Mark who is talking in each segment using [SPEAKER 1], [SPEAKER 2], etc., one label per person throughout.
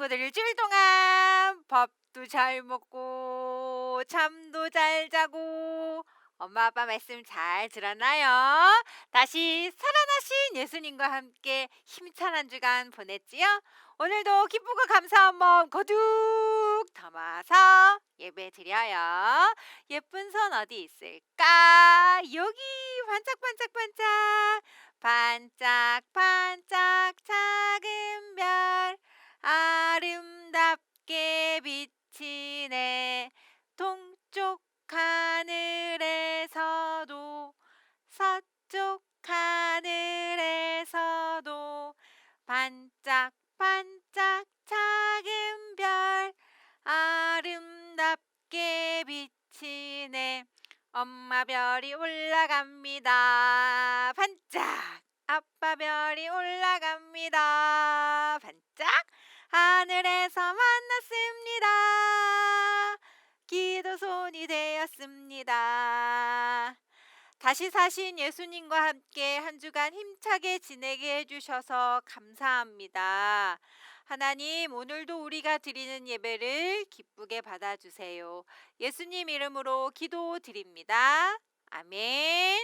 [SPEAKER 1] 친구들 일주일 동안 밥도 잘 먹고 잠도 잘 자고 엄마 아빠 말씀 잘 들었나요? 다시 살아나신 예수님과 함께 힘찬 한 주간 보냈지요? 오늘도 기쁘고 감사한 마음 거둑 담아서 예배 드려요. 예쁜 손 어디 있을까? 여기 반짝반짝반짝 반짝반짝 작은 별 아름답게 비치네. 동쪽 하늘에서도 서쪽 하늘에서도 반짝반짝 작은 별 아름답게 비치네. 엄마 별이 올라갑니다. 반짝! 아빠 별이 올라갑니다. 반짝 하늘에서 만났습니다 기도손이 되었습니다 다시 사신 예수님과 함께 한 주간 힘차게 지내게 해주셔서 감사합니다. 하나님, 오늘도 우리가 드리는 예배를 기쁘게 받아주세요. 예수님 이름으로 기도 드립니다. 아멘.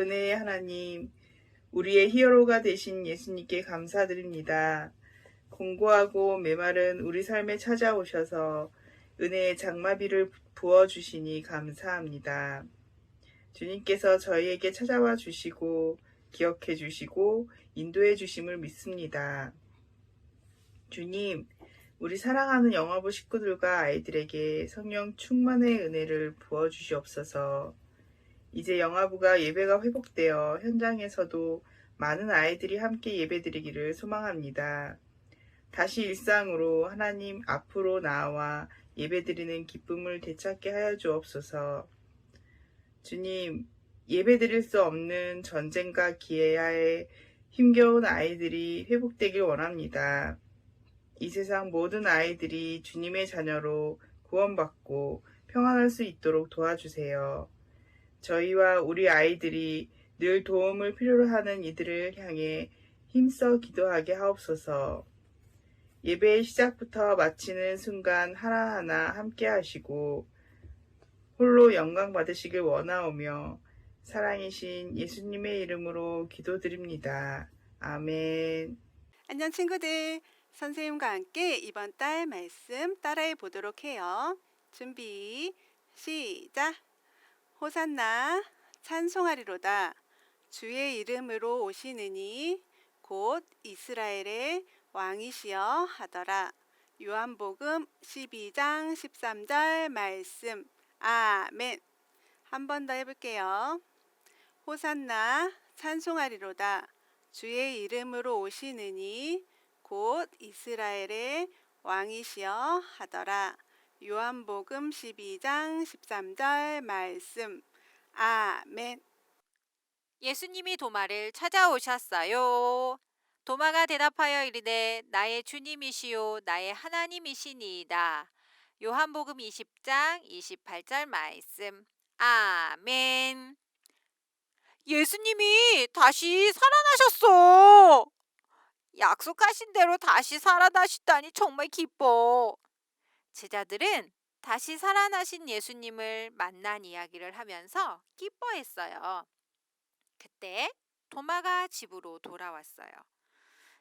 [SPEAKER 2] 은혜의 하나님, 우리의 히어로가 되신 예수님께 감사드립니다. 공고하고 메마른 우리 삶에 찾아오셔서 은혜의 장마비를 부어주시니 감사합니다. 주님께서 저희에게 찾아와 주시고 기억해 주시고 인도해 주심을 믿습니다. 주님, 우리 사랑하는 영화부 식구들과 아이들에게 성령 충만의 은혜를 부어 주시옵소서. 이제 영화부가 예배가 회복되어 현장에서도 많은 아이들이 함께 예배드리기를 소망합니다. 다시 일상으로 하나님 앞으로 나와 예배드리는 기쁨을 되찾게 하여 주옵소서. 주님, 예배드릴 수 없는 전쟁과 기회하에 힘겨운 아이들이 회복되길 원합니다. 이 세상 모든 아이들이 주님의 자녀로 구원받고 평안할 수 있도록 도와주세요. 저희와 우리 아이들이 늘 도움을 필요로 하는 이들을 향해 힘써 기도하게 하옵소서. 예배의 시작부터 마치는 순간 하나하나 함께 하시고 홀로 영광 받으시길 원하오며 사랑이신 예수님의 이름으로 기도드립니다. 아멘.
[SPEAKER 3] 안녕 친구들. 선생님과 함께 이번 달 말씀 따라해 보도록 해요. 준비, 시작. 호산나 찬송하리로다. 주의 이름으로 오시느니 곧 이스라엘의 왕이시여 하더라. 요한복음 12장 13절 말씀. 아멘. 한 번 더 해볼게요. 호산나 찬송하리로다. 주의 이름으로 오시느니 곧 이스라엘의 왕이시여 하더라. 요한복음 12장 13절 말씀. 아멘.
[SPEAKER 1] 예수님이 도마를 찾아오셨어요. 도마가 대답하여 이르되 나의 주님이시요 나의 하나님이시니이다. 요한복음 20장 28절 말씀. 아멘. 예수님이 다시 살아나셨어. 약속하신 대로 다시 살아나시다니 정말 기뻐. 제자들은 다시 살아나신 예수님을 만난 이야기를 하면서 기뻐했어요. 그때 도마가 집으로 돌아왔어요.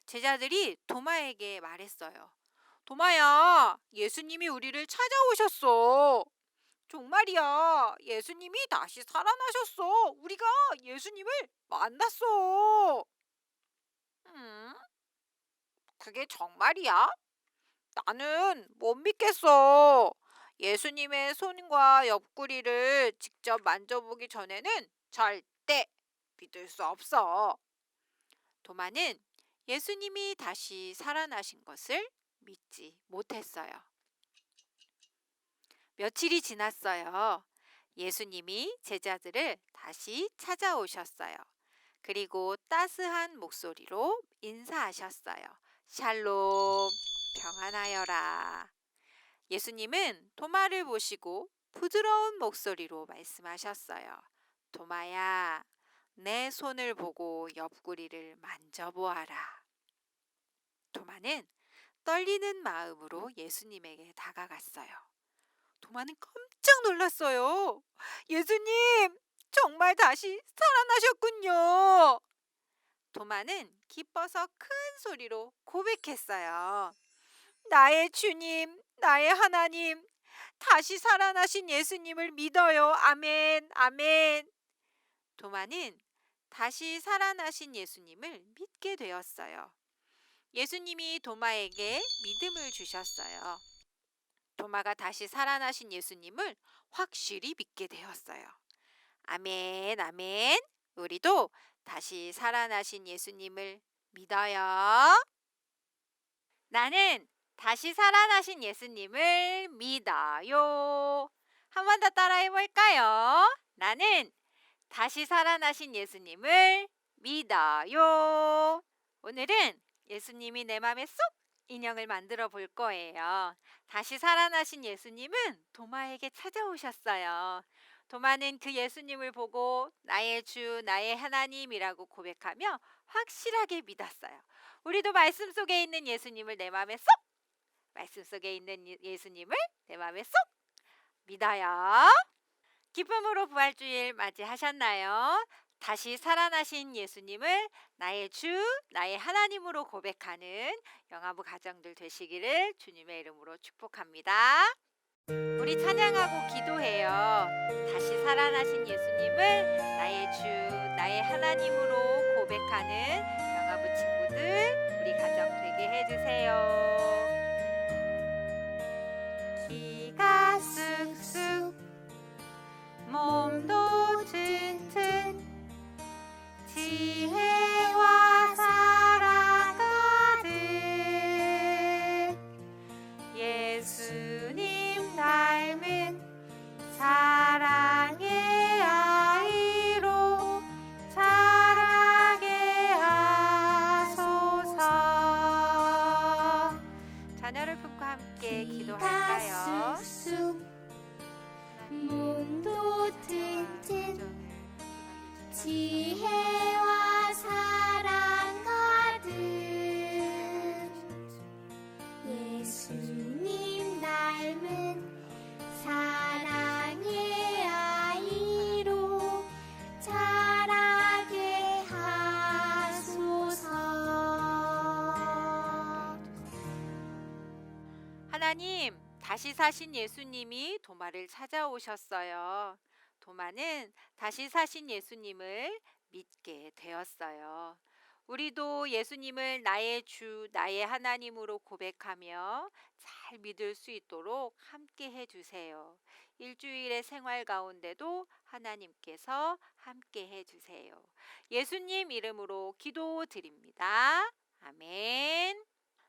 [SPEAKER 1] 제자들이 도마에게 말했어요. 도마야, 예수님이 우리를 찾아오셨어. 정말이야. 예수님이 다시 살아나셨어. 우리가 예수님을 만났어. 음? 그게 정말이야? 나는 못 믿겠어. 예수님의 손과 옆구리를 직접 만져보기 전에는 절대 믿을 수 없어. 도마는 예수님이 다시 살아나신 것을 믿지 못했어요. 며칠이 지났어요. 예수님이 제자들을 다시 찾아오셨어요. 그리고 따스한 목소리로 인사하셨어요. 샬롬, 평안하여라. 예수님은 도마를 보시고 부드러운 목소리로 말씀하셨어요. 도마야, 내 손을 보고 옆구리를 만져보아라. 도마는 떨리는 마음으로 예수님에게 다가갔어요. 도마는 깜짝 놀랐어요. 예수님, 정말 다시 살아나셨군요. 도마는 기뻐서 큰 소리로 고백했어요. 나의 주님, 나의 하나님, 다시 살아나신 예수님을 믿어요. 아멘, 아멘. 도마는 다시 살아나신 예수님을 믿게 되었어요. 예수님이 도마에게 믿음을 주셨어요. 도마가 다시 살아나신 예수님을 확실히 믿게 되었어요. 아멘, 아멘. 우리도 다시 살아나신 예수님을 믿어요. 나는 다시 살아나신 예수님을 믿어요. 한 번 더 따라해 볼까요? 나는 다시 살아나신 예수님을 믿어요. 오늘은 예수님이 내 마음에 쏙 인형을 만들어 볼 거예요. 다시 살아나신 예수님은 도마에게 찾아오셨어요. 도마는 그 예수님을 보고 나의 주, 나의 하나님이라고 고백하며 확실하게 믿었어요. 우리도 말씀 속에 있는 예수님을 내 마음에 쏙! 말씀 속에 있는 예- 예수님을 내 마음에 쏙! 믿어요. 기쁨으로 부활주일 맞이하셨나요? 다시 살아나신 예수님을 나의 주, 나의 하나님으로 고백하는 영아부 가정들 되시기를 주님의 이름으로 축복합니다. 우리 찬양하고 기도해요. 다시 살아나신 예수님을 나의 주, 나의 하나님으로 고백하는 영아부 친구들 우리 가정 되게 해주세요. 몸도 튼튼 지혜 하나님, 다시 사신 예수님이 도마를 찾아오셨어요. 도마는 다시 사신 예수님을 믿게 되었어요. 우리도 예수님을 나의 주, 나의 하나님으로 고백하며 잘 믿을 수 있도록 함께 해주세요. 일주일의 생활 가운데도 하나님께서 함께 해주세요. 예수님 이름으로 기도드립니다. 아멘.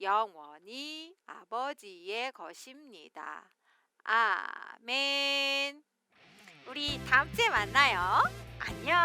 [SPEAKER 1] 영원히 아버지의 것입니다. 아멘. 우리 다음 주에 만나요. 안녕.